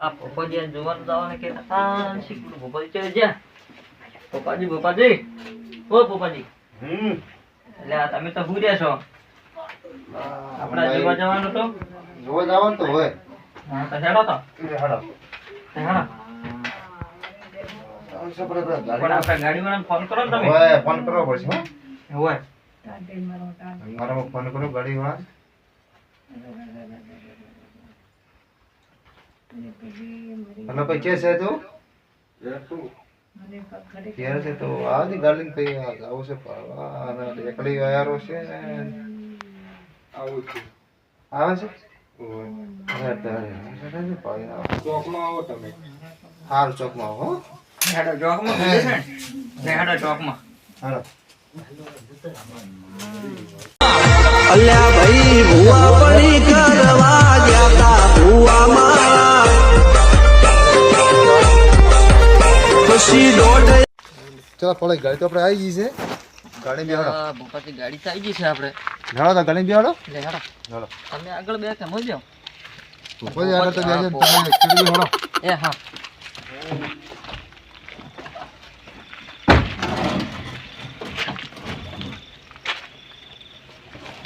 આ પોપાજી આ જોવાનું જવાને કે શીખવું પોપાજી ચડે જા. પોપાજી પોપાજી ઓ પોપાજી હમ. એટલે તમે તો હુર્યા છો. આપણા જોવા જવાનું તો. જોવા જવાનું તો હોય. હા તો હેડો તો. હાડો. હેડો. ગાડીવાળાને ફોન કરો તમે. હોય ફોન કરવો પડશે હો. હોય. મારા ફોન કરો ગાડી વાળા હલો ભાઈ કે છે તું? ક્યારે છે તો આવતી ગાર્લિંગ થઈ આવું છે અને એકડી વાયરો છે ને. આવે છે. અરે ચોકમાં આવો તમે. હાર ચોકમાં આવો હો. હેડો ચોકમાં છે હેડો ચોકમાં. હાલો. અલ્યા ચાલો પડે ગાડી તો આપણે આવી ગઈ છે. ગાડી બેહાડો. આ ભોપાજી ગાડી તો આવી ગઈ છે આપણે. હેડો તો ગાડી બેહાડો. લે હેડો. હેડો. તમે આગળ બે કે મળજો પછી આગળ તો બેસે તમે એકચ્યુઅલી હેડો. એ હા.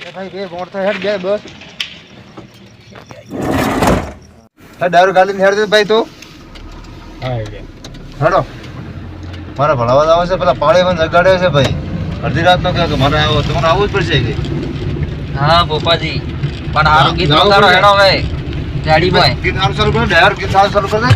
એ ભાઈ બે મોડ તો હેડ બે બસ. હા દારૂ ગાલી હેડ દે ભાઈ તું. હેડો. મારે ભણાવવા આવે છે પેલા પાળે મને જગાડ્યો છે ભાઈ. અડધી રાત નો કહે કે મારે આવો તમારે આવવું જ પડશે કે? હા ભોપાજી પણ હારું ગીત વગાડો હેડો હવે ગાડી ભાઈ ગીત સારું ચાલુ કરે ડ્રાઈવર ગીત સારું ચાલુ કરે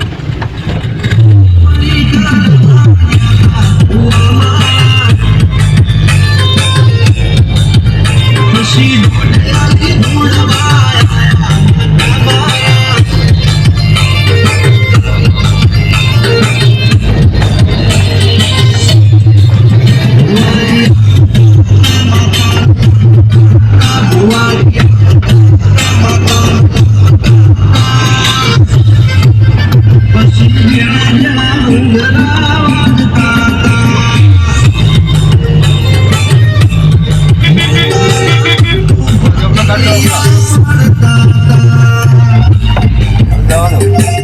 જવાનું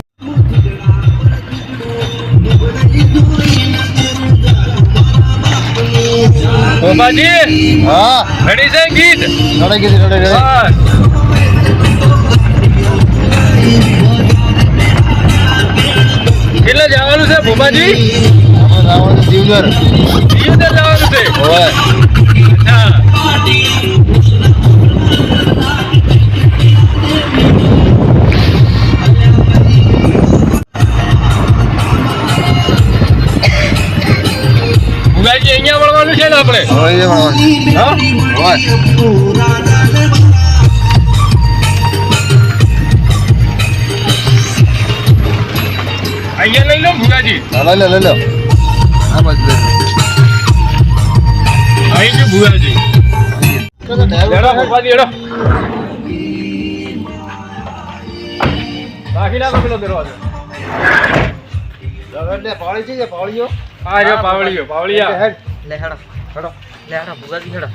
ગોપાજી હા રેડી છે ગીત રડે ગીત રડે રડે બસ કેટલે જવાનું છે ભોપાજી આપણે રાવણ જીવદર દિયોદર જવાનું છે હોય હા ભુગાજી અહીંયા મળવાનું છે ને આપણે? અહીંયા લઈ લો ભુગાજી લઈ લો લઈ લો. આ બાજુ અહીં જો ભુગાજી બાકી ના પેલો દરવાજો. એટલે છે પાવળીઓ હા જો પાવળીઓ પાવળીયા. લે હેડો. હેડો. લે હેડો ભોગાજી હેડો.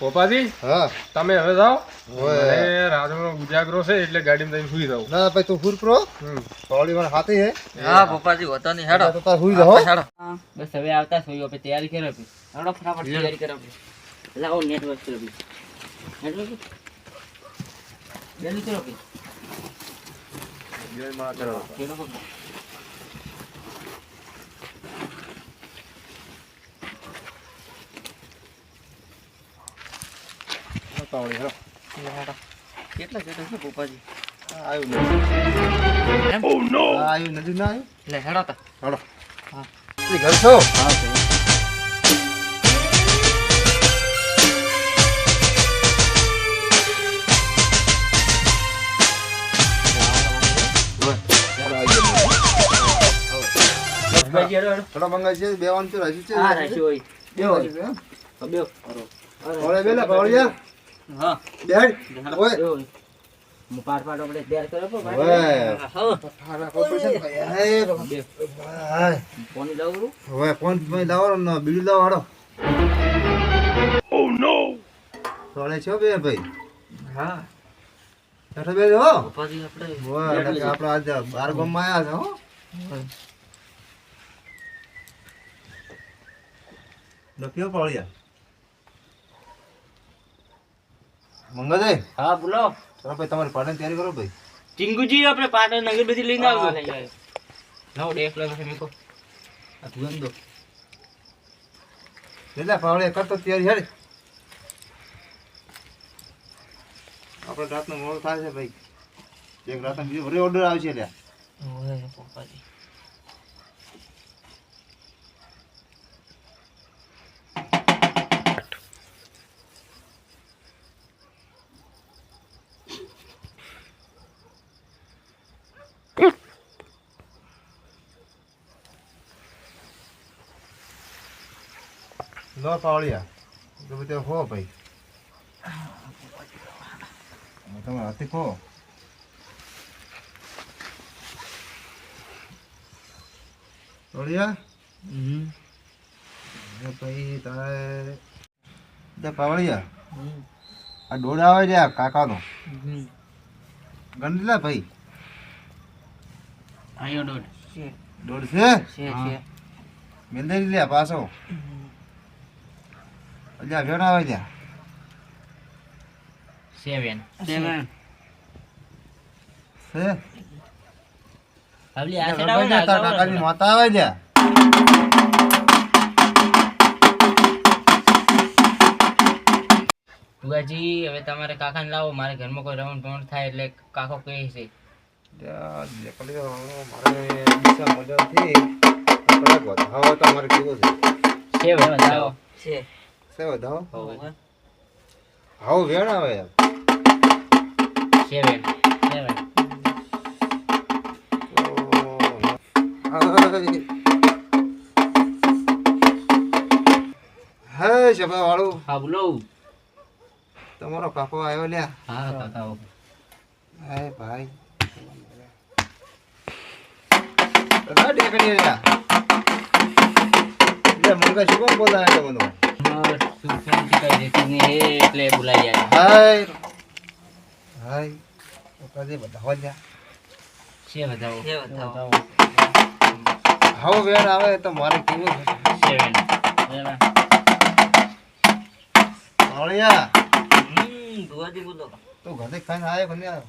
ભોપાજી હા. તમે હવે જાઓ. મને રાતનો ઉજાગરો છે એટલે ગાડીમાં જઈને સુઈ જાઉં. ના ભાઈ તું ફૂર પ્રો. હમ. પાળી હાથે હે. હા ભોપાજી હોતો નહીં. હેડો. તો તાર હુઈ જાઓ હેડો. બસ હવે આવતા સોઈ આપણે તૈયારી કરો આપણે હેડો ફટાફટ તૈયારી કરો આપણે લાવો નેટવર્ક કરો આપણે જલ્દી કરો આપણે જય મા પાળી હેડો લે કેટલા કેટલા છે ભોપાજી? આવ્યું નથી? આ આવ્યું નથી ના આવ્યું? લે હેડો તા. હેડો હા. ઘર છો? હા છે. ભોપાજી હેડો હેડો થોડા મંગાઈ છે બે છે રાજી છે. હા રાખ્યું હોય. બે રાજી છે, એમ? બેલા પાળીયા હા. ઓય. પાર પાડ આપણે કર્યો ભાઈ. ફોન લાવું? હવે ફોન ભાઈ લાવો ને બીજું સોળે છો બે ભાઈ? હા. બેઠો બેઠો હો. ભોપાજી આપણે. આપણે આજે બાર ગામમાં આયા છે હો. લખ્યો પાળિયા મંગળભાઈ હા બોલો. ચલો ભાઈ તમારી પાટણ તૈયારી કરો ભાઈ. ચિંગુજી આપણે પાટણ નગર બધી લઈને આવજો. નવ ડેક લાગે મેકો આ તું દો. એટલે પાવળે કરતો તૈયારી હેડ આપણે રાતનો મોડો થાય છે ભાઈ. એક રાતનો બીજો ભરે ઓર્ડર આવશે લ્યા. ઓય ભોપાજી લો પાવળિયા. તો બધે હો ભાઈ. તમે હાથી કહો પાવળિયા? હમ. એ ભાઈ તારે તે પાવળિયા? હમ. આ ડોળ આવે છે આ કાકાનો. ગંડલા ભાઈ. આયો ડોળ છે. છે? છે મેંદેરી લ્યા પાછો. અલ્યા વેણ આવે ત્યાં સેવન સેવન છે? આવલી આ તાર આવો ને કાકાની માતા આવે ત્યાં ભુગાજી હવે તમારે કાકાને લાવો. મારે ઘરમાં કોઈ રાઉન્ડ ભમણ થાય એટલે કાકો કહે છે. મારે મજાથી આપણે વધાવો તો કેવો છે? છે. વધાવો હોવે હાવ વેણ આવે સેવન સેવન. હે શબા વાળું હા બોલો. તમારો કાકો આવ્યો લ્યા. હા કાકા હે ભાઈ. ટેકડી લ્યા. લે મંગા શું બોલાય તો મને એટલે બોલાઈ હાય હાય કાજે બતાવો લ્યા છે બતાવો છે વેણ આવે તો મારે કેવું બોલો તું ઘરે ખાઈને આવ્યો કે નહીં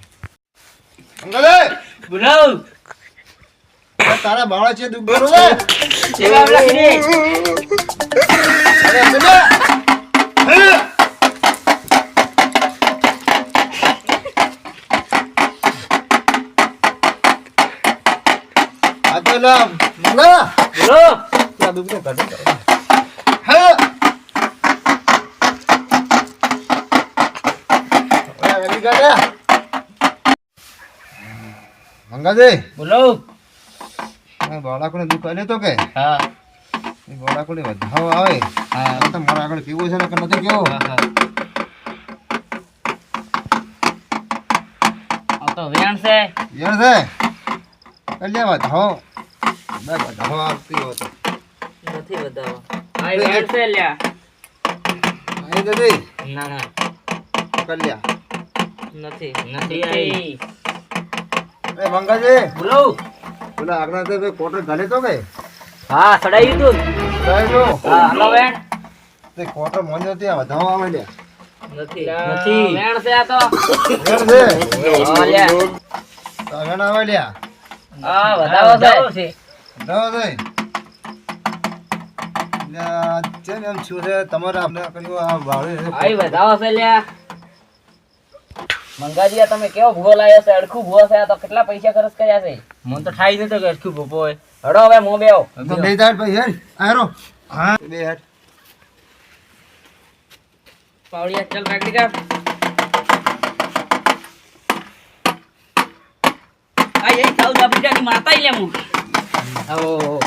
અંગલે બોલો તારા બાળા છે દુઃખ બરોબર મંગા બોલો ત્યાં દુઃખ ને કાઢી કાઢી. હે ઓય વેલી ગાડ્યા મંગાજી બોલો બાળકોને આલ્યો તો કે હા વધાવો આવે. હા. તો મારા આગળ કેવો છે ને કે નથી કેવો આ તો વેણ છે. યાર છે? કલ્યા વધાવો બે વધાવો આવતી હોતો નથી આ વેણ છે લ્યા. અહીં જતી ના ના. કલ્યા નથી. નથી આઈ એ મંગાજી. બોલો. પેલા આગળ તો કોટર ઘાલે તો કે? હા સડાઈ તું કહેજો હા હાલો વેણ. તે કોટર મોંજો ત્યાં વધાવો આવે લે નથી. નથી. વેણ છે આ તો. વેણ છે? હા તો વેણ આવે લે હા વધાવો છે. વધાવો છે એમ છું છે તમારે આપણે કર્યું આ વાળે. આઈ વધાવો છે લ્યા. મંગાજી તમે કેવો ભૂવો લાવ્યો છે? અડખું ભૂવો છે આ તો. કેટલા પૈસા ખર્ચ કર્યા છે? મને તો થાય નતો કે અડખું ભોપો હોય. હડો હવે મો બેઓ તો બે દાડ ભાઈ હેડ આરો હા. બે હેડ. પાવડિયા ચાલ રાખડી કા આ એ સાઉથ આફ્રિકાની માતા ઈ લે હું. આવો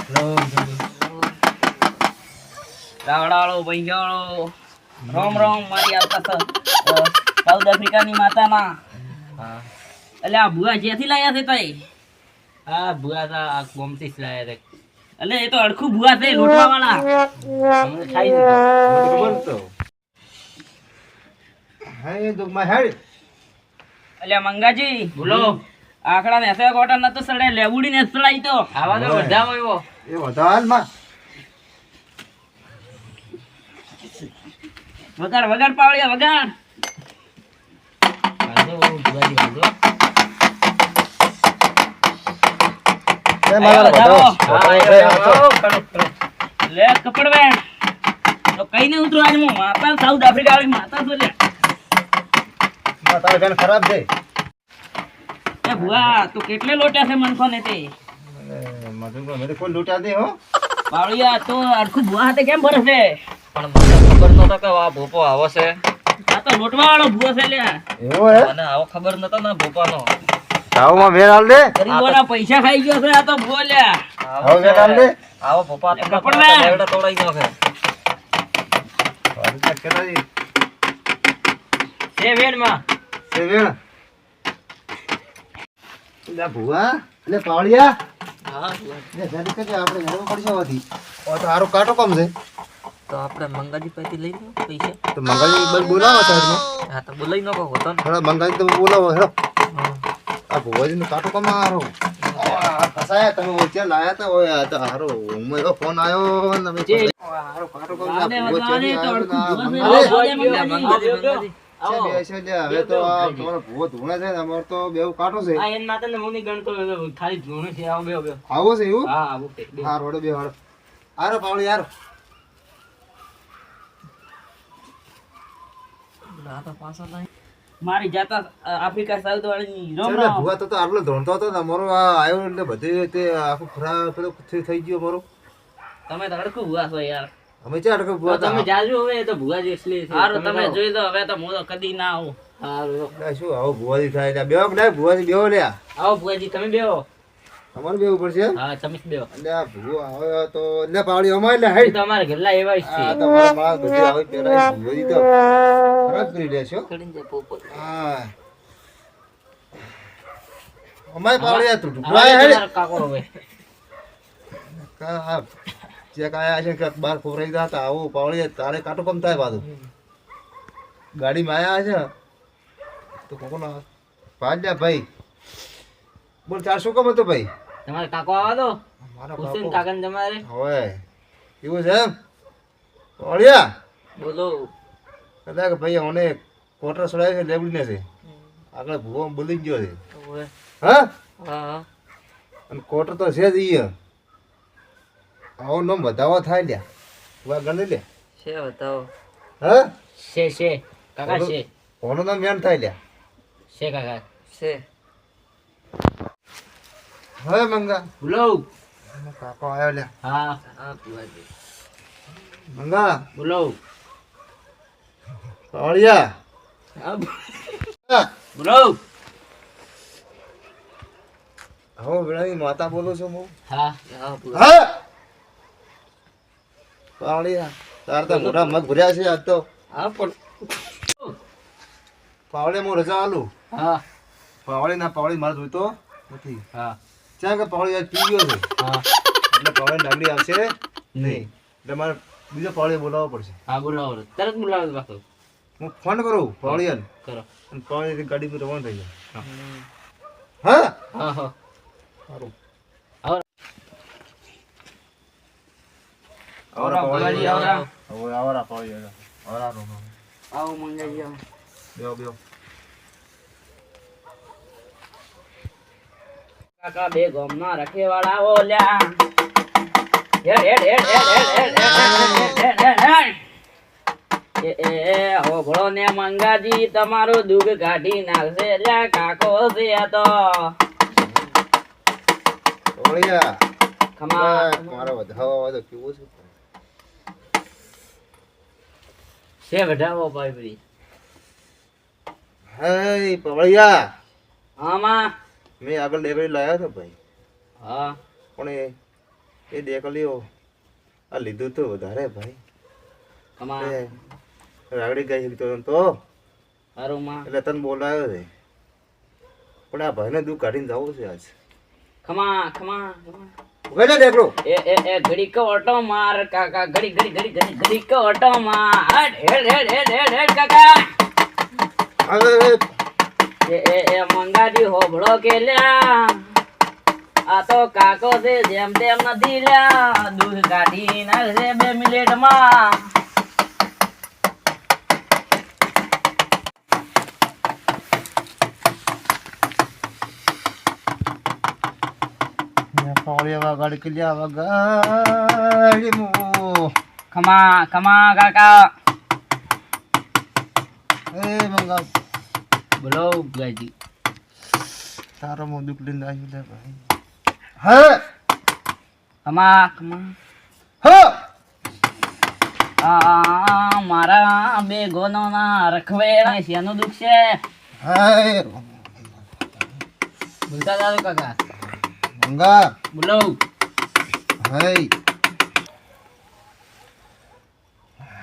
રાવડાળો ભૈયાળો રોમ રોમ મારી આવતા સાઉથ આફ્રિકાની માતાના એટલે આ ભુવા જ્યાંથી લાયા છે તઈ આ ભુવા તા આ ગોમતી લાયા છે એટલે એ તો અડખું ભુવા છે લોટવા વાળા અમને ખાઈ દીધો ખબર તો. હા તો માં હેડ અલ્યા મંગાજી બોલો. આકડા નેસે કોટા નતો સડે લેબુડી ને સડાઈ તો. આવા તો વધાવો આવ્યો એ વધારમાં વગાડ વગાડ પાવળિયા વગાડ. વાંધો મારા વધાવો. લે કપડ તો કઈ ને ઉતરો આજ હું. માતા સાઉથ આફ્રિકા વાળી માતા તો લે. માં બેન ખરાબ છે એ ભુવા તું કેટલે લોટ્યા છે મનખો ને તે મધુકો મેરે કોઈ લૂંટા દે હો. પાવળિયા તો અડખું ભુવા હાથે કેમ ભરે છે? પણ મને ખબર નતો કે આ ભોપો આવો છે. આ તો લોટવા વાળો ભુવો છે લ્યા. એવો હે? મને આવો ખબર નતો ના ભોપાનો. આવો મેર હાલ દે. ગરીબોના પૈસા ખાઈ ગયો છે આ તો બોલ્યા. આવો મેર હાલ દે. આવો પપ્પા કપડા તોડાઈ ગયો છે. વારી તક કેરાજી સેવેનમાં સેવેન લે ભુવા લે પાવળિયા. બોલાવો આ ભોજન કાટો કમા હારો? કસાયા તમે ઓછા લાયા તા આ તો હારો. ઉમે ફોન આયો તમે જે હારો છે ને અમાર તો બેવ કાટો છે. આ છે હારો હારો પાવળી પાછળ નહીં મારી જાતા આફ્રિકા સાઉથ વાળી ભુવા તો આટલો ધોણતો હતો ને અમારો આ આવ્યો એટલે બધે તે આખું ખરા પેલો થઈ થઈ ગયો મારો તમે તો હડકું ભુવા છો યાર. અમે ચા અટકે ભુવા તમે જાજો હવે તો ભુવા જ એટલે સારું તમે જોઈ દો હવે તો હું તો કદી ના આવું. સારું શું આવો ભુવાજી થાય બેવો લે ભુવાજી બેવો લે આવો ભુવાજી તમે બેહો. અમારે બેવું પડશે હા તમે જ એટલે આ ભુવો આવ્યો તો લે પાવળી અમારે તમારે ઘરલા એવા જ માણસ બધી આવી ખરાબ કરી કરીને હા. અમારે પાવળી આ તું હવે ઢુકડાય હેડે તમારો કાકો હવે. કા જે કાયા છે કે બાર ખોરાઈ ગયા હતા આવું પાવડી તારે કાટો કમ થાય પાછું. ગાડીમાં આયા છે. તો કોકો ના ભાઈ. બોલ ચાર શું કમ હતો ભાઈ? તમારે કાકો આવા દો. હુસેન કાકા. ને તમારે. હવે એવું છે એમ? પાવળિયા બોલો. કદાચ ભાઈ અમને કોટર સડાય છે લેબડીને છે. આગળ ભૂવો બોલી ગયો છે. હા હા? હા. અને કોટર તો છે જ ઈ આવો નો વધાવો થાય લ્યા. વા ગણી લે. છે બતાવો હા? છે છે. કાકા છે. કોનો નામ મેન થાય લ્યા. છે કાકા. છે. હવે મંગા. બોલો કાકો આવ્યો લે હા. હા દે. મંગા. બોલો પાવળિયા હા, હા. બોલો હવે વેળાની માતા બોલું છું હું. હા. હા પાવડિયા હા. તાર તો મોટા મગ ભર્યા છે આજ તો. હા પણ. પાવળે હું રજા આલું. હા. પાવળી ના પાવળી મારે જોઈતો નથી. હા. ચા કે પાવળી આજ પી ગયો છે. હા. એટલે પાવળી લાગડી આવશે નહીં. એટલે મારે બીજો પાવળી બોલાવવો પડશે. હા બોલાવો તરત બોલાવો પાછો. હું ફોન કરું પાવળિયાને. કરો. અને પાવળી ગાડી પર રવાના થઈ જાય. હા. હા? હા સારું. આવરા. પાવળી આવરા. આવરા. રો, રો. આવો કાકા બે ગોમના રખેવાળા ઓલ્યા હેડ હેડ હેડ હેડ હેડ હેડ હેડ એ હોભળો ને મંગાજી તમારું દુઃખ કાઢી નાખશે લ્યા કાકો છે તો ઓળિયા ખમા મારો વધાવો વાળો કેવો છે છે વધાવો ભાઈ ભાઈ હે પવળિયા આમાં મેં આગળ ડેકલી લાવ્યો હતો ભાઈ. હા. પણ એ એ ડેકલીઓ આ લીધું તો વધારે ભાઈ. રાગડી ગઈ હતી તો તો. હારું માં. એટલે તને બોલાયો છે. પણ આ ભાઈને દુઃખ કાઢીને જવું છે આજ. ખમા ખમા એ એ એ ઘડીક ઓટો માર કાકા ઘડી ઘડી ઘડી ઘડી ઘડીક ઓટો માર. હેડ હેડ હેડ હેડ હેડ કાકા. હવે એ એ મંગાજી હોભળો કે લ્યા. આ તો કાકો છે જેમ તેમ નથી લ્યા. દૂધ કાઢી નાખશે બે મિનિટમાં. ખમા ખમા કાકા. એ મંગા બોલો ગાજી તારો મો દુઃખ લઈને આવ્યું લે ભાઈ હે ખમા ખમા હો મારા બે ગોનો ના રખવેડા શેનું દુઃખ છે હાય બોલતા દાદુ કાકા મંગા બોલો હાય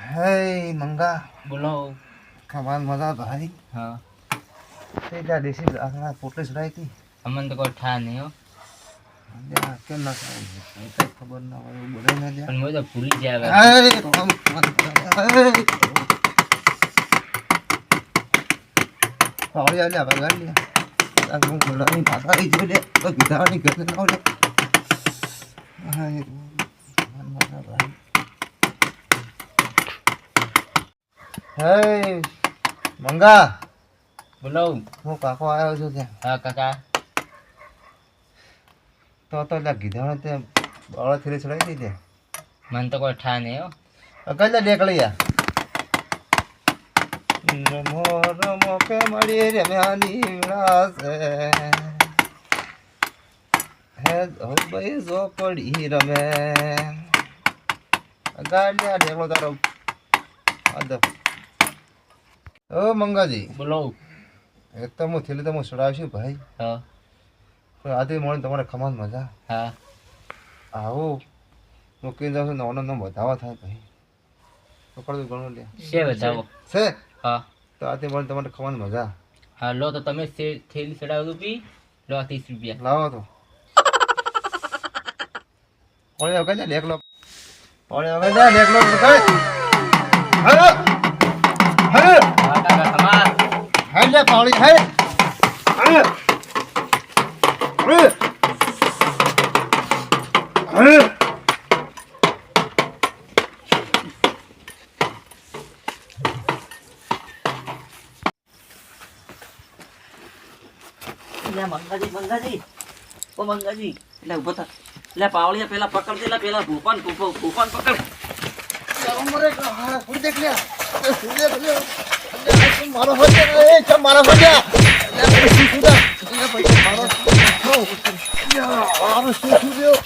હાય મંગા બોલો કમાલ મજા ભાઈ હા તે જા દેશી આખા પોટલી ચડાઈ હતી અમન તો કોઈ ઠા નહીં હો જા, કેમ ના ચડાઈ કઈ ખબર ના હોય એવું બોલે ના જા પણ મને તો ભૂલી જાય હાય રોમ હાય પાવળી આલ્યા વગાડી લ્યા આ હું બોલાવી પાછા આવી જોઈ લે તો ગીધાવાની ઘરે ના લે હાય કમાલ મજા ભાઈ હાય મંગા બોલો હું કાકો આવ્યો છું ત્યાં. હા કાકા. તો તો એટલે કીધા તે બાળા થેલી ચડાવી દીધી મને તો કોઈ ઠા નહીં હો. અકલ ડેકળિયા રમો રમો કે મળી રમ્યાની વિળાસે હે. ભાઈ જો પડી રમે. ગાડિયા ઢેકળો તારો. અદબ ઓ મંગાજી. બોલો એક તો હું થેલી તો હું ચડાવશું ભાઈ હા પણ આજે મળે તમારે ખમાન મજા હા આવો દઉં છું નવાનો નો વધાવા થાય ભાઈ પકડતું ઘણું લે છે વધાવો છે હા તો આજે મળે તમારે ખમાન મજા હા લો તો તમે થેલી ચડાવ પી લો ત્રીસ રૂપિયા લાવો તો ઓળે વગર જા લેખલો ઓળે વગર જા લેખલો લે હે મંગાજી મંગાજી. ઓ મંગાજી. એટલે ઊભો થા. એટલે પાવળિયા પેલા પકડ પેલા ભૂપાન ભૂપો- ભૂપાન પકડ. ઉમરે હા ફૂલ દેખ લે. ફૂલ દેખ લે. મારો હો એ ચમ મારો હો જા લે પૈસા મારો મારો શું સુધ્યો